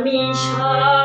আমি সারা